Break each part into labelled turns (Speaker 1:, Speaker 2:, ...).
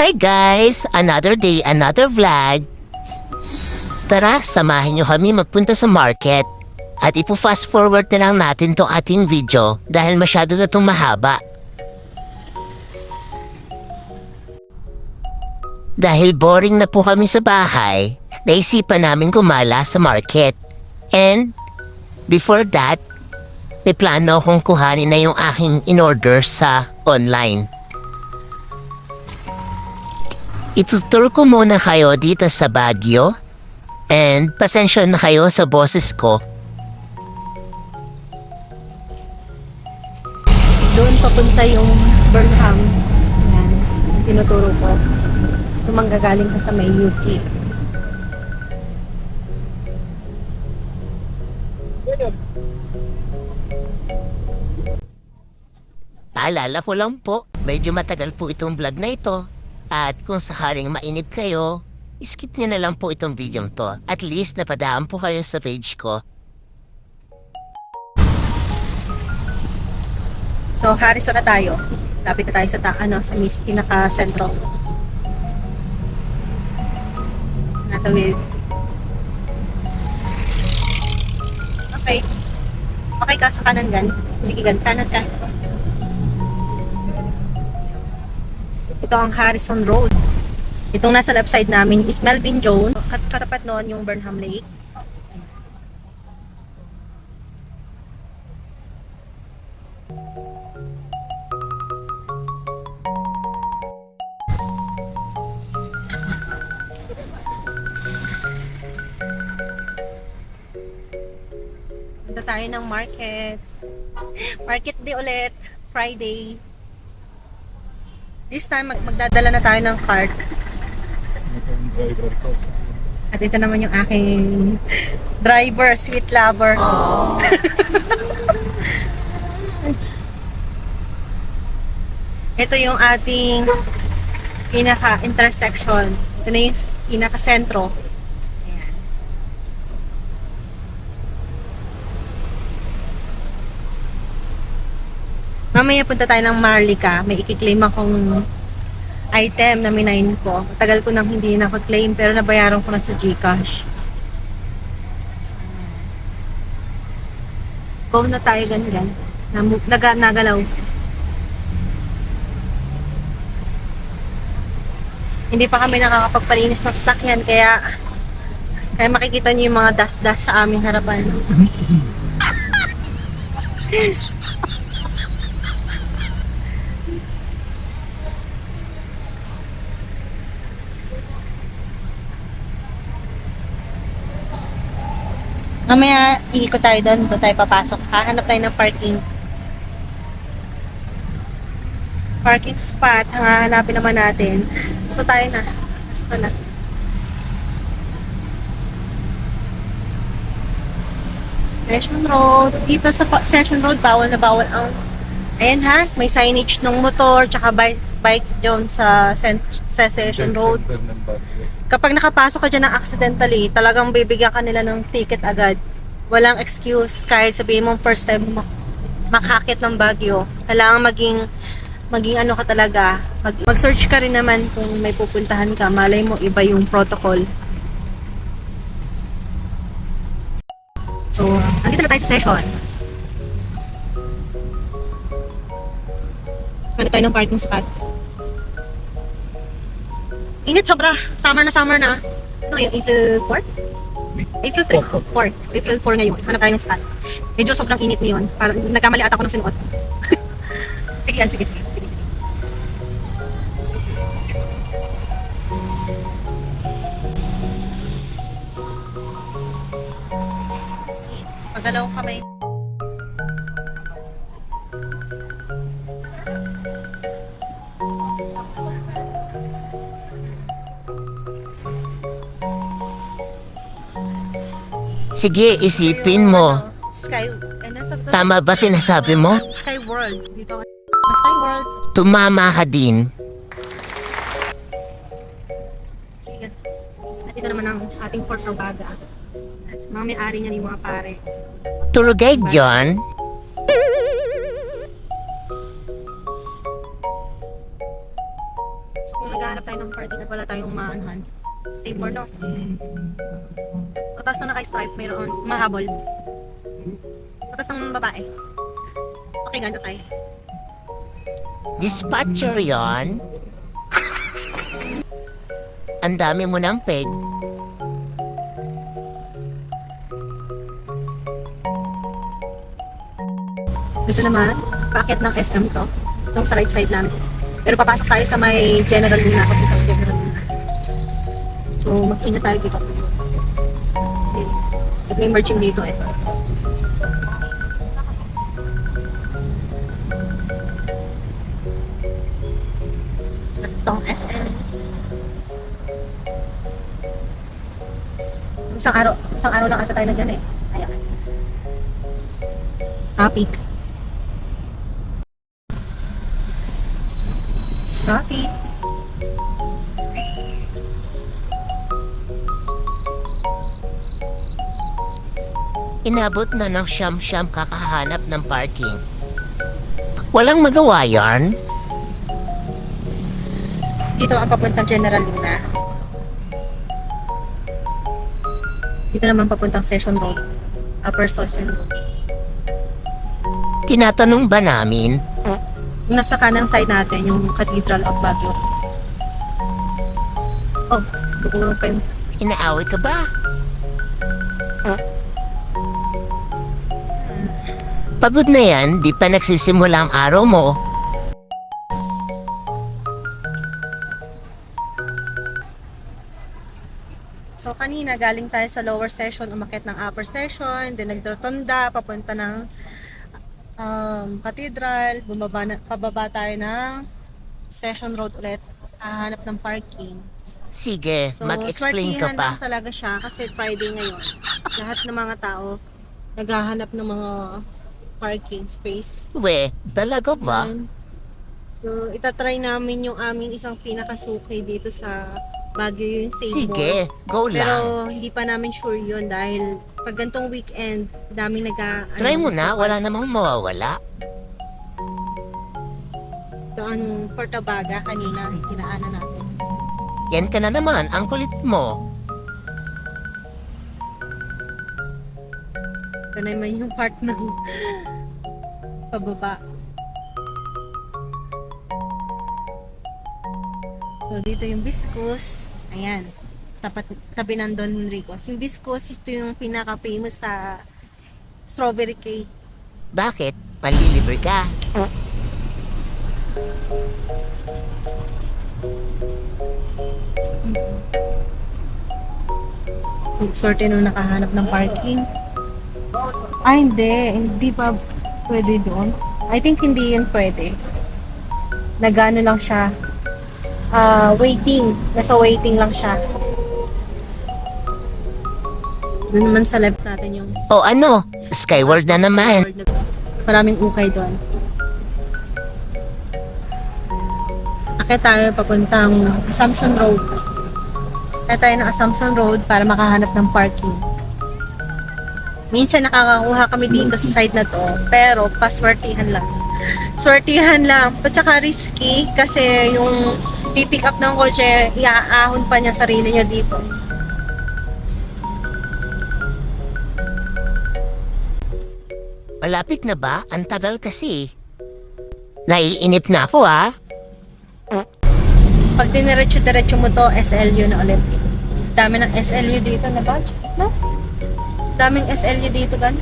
Speaker 1: Hi guys! Another day, another vlog. Tara, samahin nyo kami magpunta sa market. At ipo-fast forward na lang natin tong ating video dahil masyado na itong mahaba. Dahil boring na po kami sa bahay, naisipan namin gumala sa market. And before that, may plano akong kuhanin na yung aking in-order sa online. Itutur ko muna kayo dito sa Baguio. And pasensya na kayo sa boses ko.
Speaker 2: Doon papunta yung Burnham. Yan. Tinuturo ko. Kung manggagaling ka sa may UC.
Speaker 1: Paalala ko lang po, medyo matagal po itong vlog na ito. At kung sakaling mainip kayo, skip nyo na lang po itong video to. At least napadaan po kayo sa page ko.
Speaker 2: So, Harrison na tayo. Lapit na tayo sa ta ano, sa pinaka-sentro. Natawid. Okay. Okay ka sa kanan gan. Sige gan, kanan ka. Ito ang Harrison Road. Itong nasa left side namin is Melvin Jones. Kat katapat noon yung Burnham Lake. Punta tayo ng market. Market day ulit. Friday. This time, mag magdadala na tayo ng cart. At ito naman yung aking driver, sweet lover. ito yung ating pinaka-intersection. Ito na yung pinaka-sentro. Mamaya punta tayo ng Marlica. May ikiklaim akong item na minayin ko. Tagal ko nang hindi na-claim pero nabayaran ko na sa Gcash. Go na tayo ganyan. Naga, nagalaw. Hindi pa kami nakakapagpalinis ng sasakyan kaya kaya makikita niyo yung mga dust-dust sa aming harapan. Mamaya, iikot tayo doon. Doon tayo papasok. Hahanap tayo ng parking. Parking spot. Ang hahanapin naman natin. So, tayo na. Pasok ka na. Session Road. Dito sa Session Road, bawal na bawal ang... Ayan ha, may signage ng motor, tsaka bike, bike dyan sa, sa Session Road. Kapag nakapasok ka dyan ng accidentally, talagang bibigyan ka nila ng ticket agad. Walang excuse kahit sabihin mo first time mo makakit ng Baguio. Kailangan maging maging ano ka talaga. Mag, mag-search ka rin naman kung may pupuntahan ka. Malay mo iba yung protocol. So, andito na tayo sa session. Ano tayo ng parking spot? Init sobra. Summer na summer na. Ano ngayon? April 4? April 3? 4. April 4 ngayon. Hanap tayo ng spot. Medyo sobrang init ngayon. Parang nagkamali ata ako ng sinuot. sige yan, sige, sige. Sige,
Speaker 1: isipin mo.
Speaker 2: Sky, ano doon?
Speaker 1: Tama ba sinasabi mo?
Speaker 2: Sky World. Dito ako. Sky World.
Speaker 1: Tumama ka din.
Speaker 2: Sige. At ito naman ang ating Fort Robaga. Mga may-ari niya yung mga pare.
Speaker 1: Tour guide yon.
Speaker 2: So, kung naghahanap tayo ng parking at wala tayong maanhan. Same for no. Naka-stripe, mayroon mahabol. Patas ng babae. Okay gan, okay.
Speaker 1: Dispatcher yon. Ang dami mo ng peg.
Speaker 2: Ito naman, packet ng SM to. Itong sa right side namin. Pero papasok tayo sa may general sa general Luna. So, mag-ingat tayo dito. May merging dito eh. Itong SM. Isang araw, isang araw lang ata tayo na dyan eh. Ayan. Traffic.
Speaker 1: Inabot na ng siyam-siyam kakahanap ng parking. Walang magawa yarn.
Speaker 2: Dito ang papuntang General Luna. Dito naman papuntang Session Road. Upper Session Road.
Speaker 1: Tinatanong ba namin?
Speaker 2: Yung nasa kanang side natin, yung Cathedral of Baguio. Oh, tukulong pa yun.
Speaker 1: Inaaway ka ba? Pagod na yan, di pa nagsisimula ang araw mo.
Speaker 2: So kanina galing tayo sa lower session, umakit ng upper session, then nagrotonda, papunta ng um, cathedral, bumaba na, pababa tayo ng session road ulit, hahanap ng parking.
Speaker 1: Sige,
Speaker 2: So,
Speaker 1: mag-explain ka pa.
Speaker 2: lang talaga siya kasi Friday ngayon. Lahat ng mga tao naghahanap ng mga parking space.
Speaker 1: We, talaga ba?
Speaker 2: Yan. So, itatry namin yung aming isang pinakasuki dito sa Baguio yung Save
Speaker 1: Sige, go
Speaker 2: Pero
Speaker 1: lang.
Speaker 2: hindi pa namin sure yun dahil pag gantong weekend, daming nag
Speaker 1: Try mo na, wala namang mawawala.
Speaker 2: Doon Portabaga kanina, hinaanan natin.
Speaker 1: Yan ka na naman, ang kulit mo.
Speaker 2: Ito naman yung part ng pababa. So, dito yung viscous. Ayan. Tapat, tabi ng Don Henrico's. Yung viscous, ito yung pinaka-famous sa strawberry cake.
Speaker 1: Bakit? Malilibre ka.
Speaker 2: Swerte nung nakahanap ng parking. Ay, hindi. Hindi pa pwede doon. I think hindi yun pwede. Nagano lang siya. Ah, waiting. Nasa waiting lang siya. Doon naman sa left natin yung
Speaker 1: O ano, Skyward na naman.
Speaker 2: Maraming ukay doon. Akit tayo papuntang Assumption Road. Akit tayo ng Assumption Road para makahanap ng parking. Minsan nakakakuha kami dito sa side na to, pero paswertihan lang. Swertihan lang. At saka risky kasi yung pipick up ng kotse, iaahon pa niya sarili niya dito.
Speaker 1: Malapit na ba? Ang tagal kasi. Naiinip na ako ah.
Speaker 2: Pag diniretso-diretso mo to, SLU na ulit. Dami ng SLU dito na badge, no? Daming SLU dito, gan.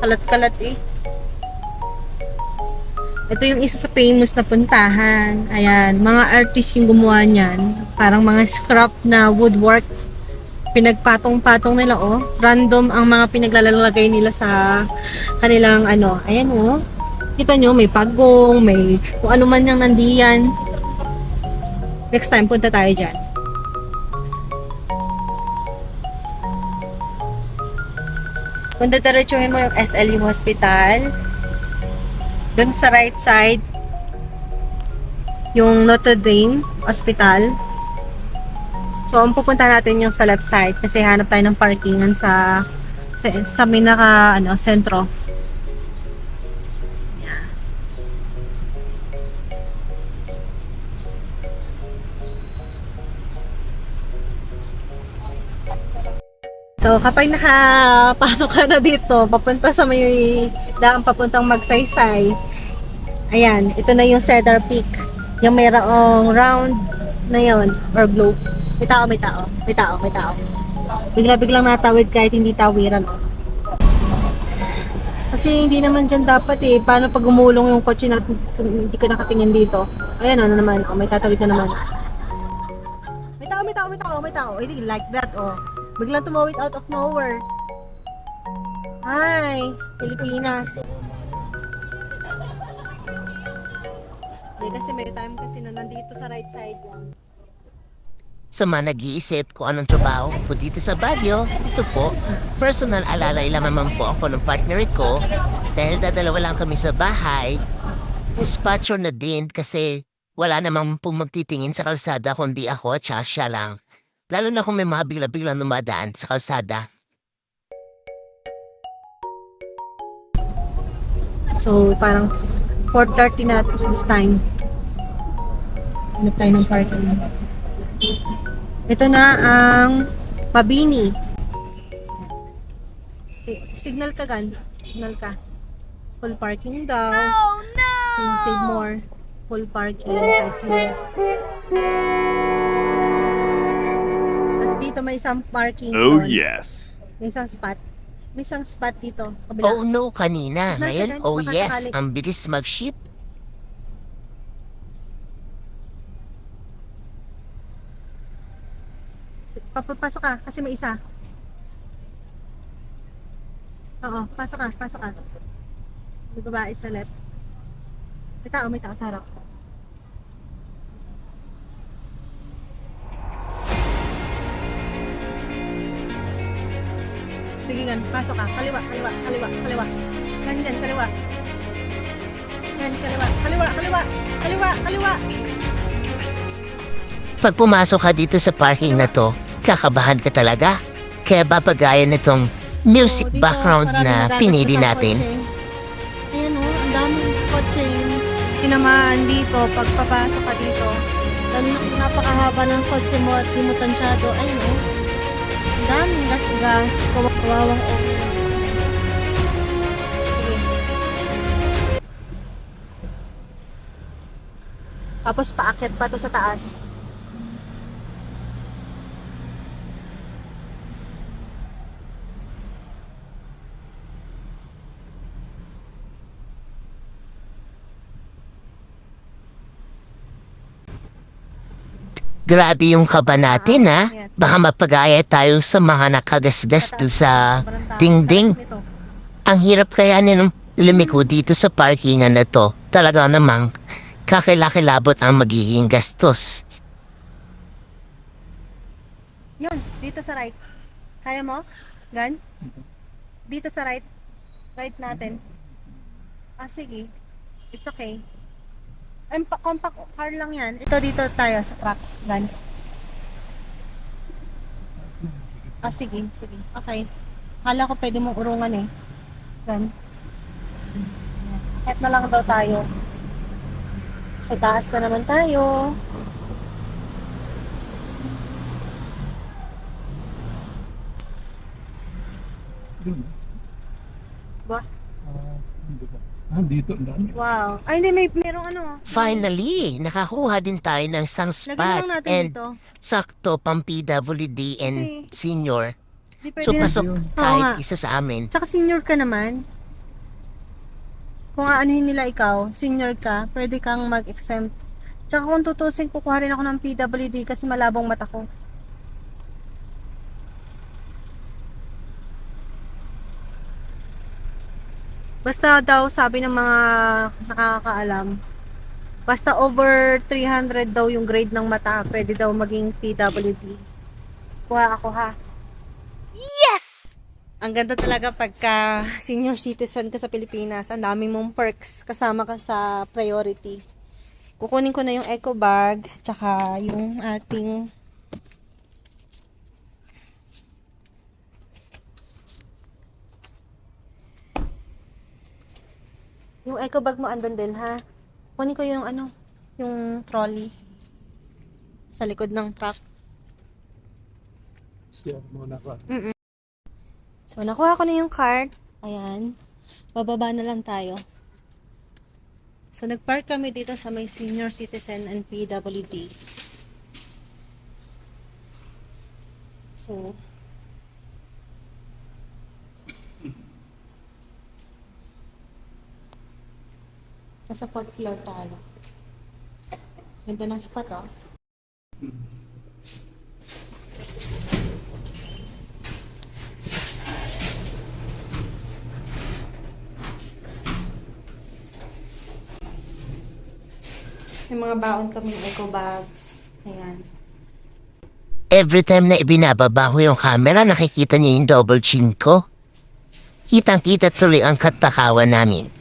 Speaker 2: Kalat-kalat eh. Ito yung isa sa famous na puntahan. Ayan, mga artist yung gumawa niyan. Parang mga scrap na woodwork. Pinagpatong-patong nila, oh. Random ang mga pinaglalagay nila sa kanilang, ano, ayan, oh. Kita nyo, may pagong, may kung ano man yung nandiyan. Next time, punta tayo dyan. Kung dadiretsuhin mo yung SLU Hospital, dun sa right side, yung Notre Dame Hospital. So, ang pupunta natin yung sa left side kasi hanap tayo ng parkingan sa sa, sa minaka ano, sentro. So, kapag nakapasok ka na dito, papunta sa may daan papuntang Magsaysay, ayan, ito na yung Cedar Peak. Yung mayroong round na yon or globe. May tao, may tao. May tao, may tao. Bigla-biglang natawid kahit hindi tawiran. oh. Kasi hindi naman dyan dapat eh. Paano pag umulong yung kotse na hindi ka nakatingin dito? Ayan o, na naman. Oh, may tatawid na naman. May tao, may tao, may tao, may tao. Like that, oh. Biglang tumawid out of nowhere. Hi, Pilipinas. Hindi kasi may time kasi na nandito sa right side lang.
Speaker 1: Sa mga nag-iisip kung anong trabaho po dito sa Baguio, ito po, personal alalay lamang po ako ng partner ko dahil dadalawa lang kami sa bahay. Dispatcher na din kasi wala namang pong magtitingin sa kalsada kundi ako at siya, siya lang. Lalo na kung may mga bigla-biglang dumadaan sa kalsada.
Speaker 2: So, parang 4.30 na this time. Ano tayo ng parking na. Ito na ang Mabini. Si signal ka gan. Signal ka. Full parking daw. Oh no! Save more. Full parking. Kahit sino. May isang parking
Speaker 3: Oh,
Speaker 2: doon.
Speaker 3: yes.
Speaker 2: May isang spot. May isang spot dito. Sa kabila.
Speaker 1: Oh no, kanina.
Speaker 2: Ka
Speaker 1: Ngayon, oh
Speaker 2: baka
Speaker 1: yes,
Speaker 2: sakali.
Speaker 1: ang bilis mag-ship.
Speaker 2: Papapasok ka kasi may isa. Oo, pasok ka, pasok ka. May babae sa left. May tao, may tao sa harap. Sige gan, pasok ka. Kaliwa, kaliwa, kaliwa, kaliwa. Gan, gan, kaliwa. Gan, kaliwa, kaliwa, kaliwa, kaliwa, kaliwa.
Speaker 1: Pag pumasok ka dito sa parking na to, kakabahan ka talaga. Kaya babagayan nitong music
Speaker 2: Oh,
Speaker 1: background na pinili natin.
Speaker 2: kotse. Ayan o, ang daming kotse yung tinamaan dito pag papasok ka dito. Napakahaba ng kotse mo at di mo tansyado. Ayun o. Ang daming gas-gas. Kawawang o. Tapos paakyat pa to sa taas.
Speaker 1: Grabe yung kaba natin ha. Baka mapagaya tayo sa mga nakagasgas doon sa dingding. Ang hirap kaya ng lumiko dito sa parkingan na to. Talaga namang kakilakilabot ang magiging gastos.
Speaker 2: Yun, dito sa right. Kaya mo? Gan? Dito sa right. Right natin. Ah, sige. It's okay. Pa- compact car lang yan. Ito dito tayo sa truck. Gan. Ah, sige, sige. Okay. Kala ko pwede mong urungan eh. Gan. Kahit na lang daw tayo. So, taas na naman tayo. Ba?
Speaker 3: Ah, dito, ang dami.
Speaker 2: Wow. Ay, hindi. May, merong ano.
Speaker 1: Finally, nakakuha din tayo ng isang
Speaker 2: Lagyan
Speaker 1: spot
Speaker 2: lang natin
Speaker 1: and
Speaker 2: dito.
Speaker 1: sakto pang PWD and
Speaker 2: Kasi-
Speaker 1: senior.
Speaker 2: Di pwede
Speaker 1: So
Speaker 2: na.
Speaker 1: pasok
Speaker 2: Oo
Speaker 1: kahit
Speaker 2: nga.
Speaker 1: isa sa amin.
Speaker 2: Tsaka senior ka naman. Kung aanuhin nila ikaw, senior ka, pwede kang mag-exempt. Tsaka kung tutusin, kukuha rin ako ng PWD kasi malabong mata ko. Basta daw, sabi ng mga nakakaalam, basta over 300 daw yung grade ng mata, pwede daw maging PWD. Kuha ako ha. Ang ganda talaga pagka senior citizen ka sa Pilipinas. Ang dami mong perks. Kasama ka sa priority. Kukunin ko na yung eco bag. Tsaka yung ating yung eco bag mo andun din ha. Kunin ko yung ano, yung trolley sa likod ng truck.
Speaker 3: Siya muna ka.
Speaker 2: Mm So, nakuha ko na yung card. Ayan. Bababa na lang tayo. So, nagpark kami dito sa may senior citizen and PWD. So, nasa fourth floor tayo. Ganda ng spot, oh. May mga baon kaming eco bags. Ayan.
Speaker 1: Every time na ibinababa ko yung camera, nakikita niyo yung double chin ko. Kitang-kita tuloy ang katakawan namin.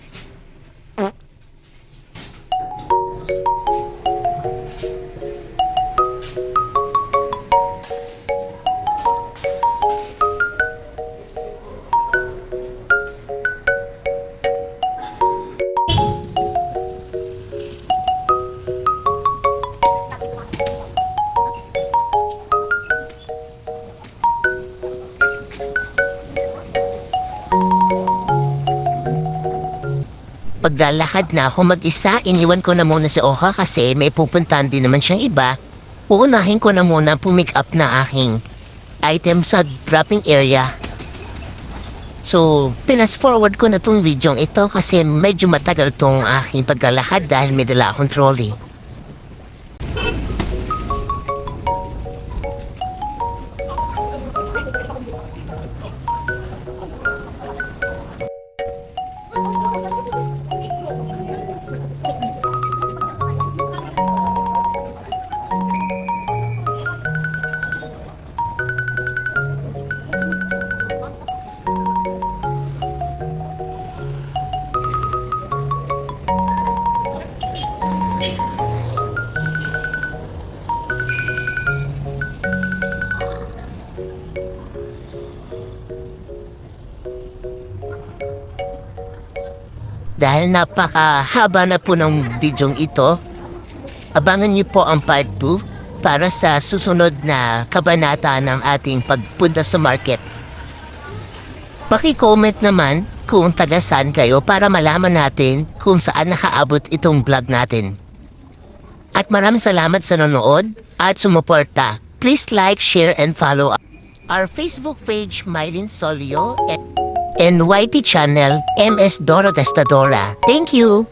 Speaker 1: Paglalakad na ako mag-isa, iniwan ko na muna si Oha kasi may pupuntahan din naman siyang iba. Uunahin ko na muna pumick up na aking item sa dropping area. So, pinas forward ko na tong video ito kasi medyo matagal tong aking paglalakad dahil may dala akong trolley. Dahil napakahaba na po ng bidyong ito, abangan niyo po ang part 2 para sa susunod na kabanata ng ating pagpunta sa market. Paki-comment naman kung taga saan kayo para malaman natin kung saan nakaabot itong vlog natin. At maraming salamat sa nanonood at sumuporta. Please like, share, and follow our Facebook page, Mylene Solio, and and YT channel MS Doro Testadora. Thank you!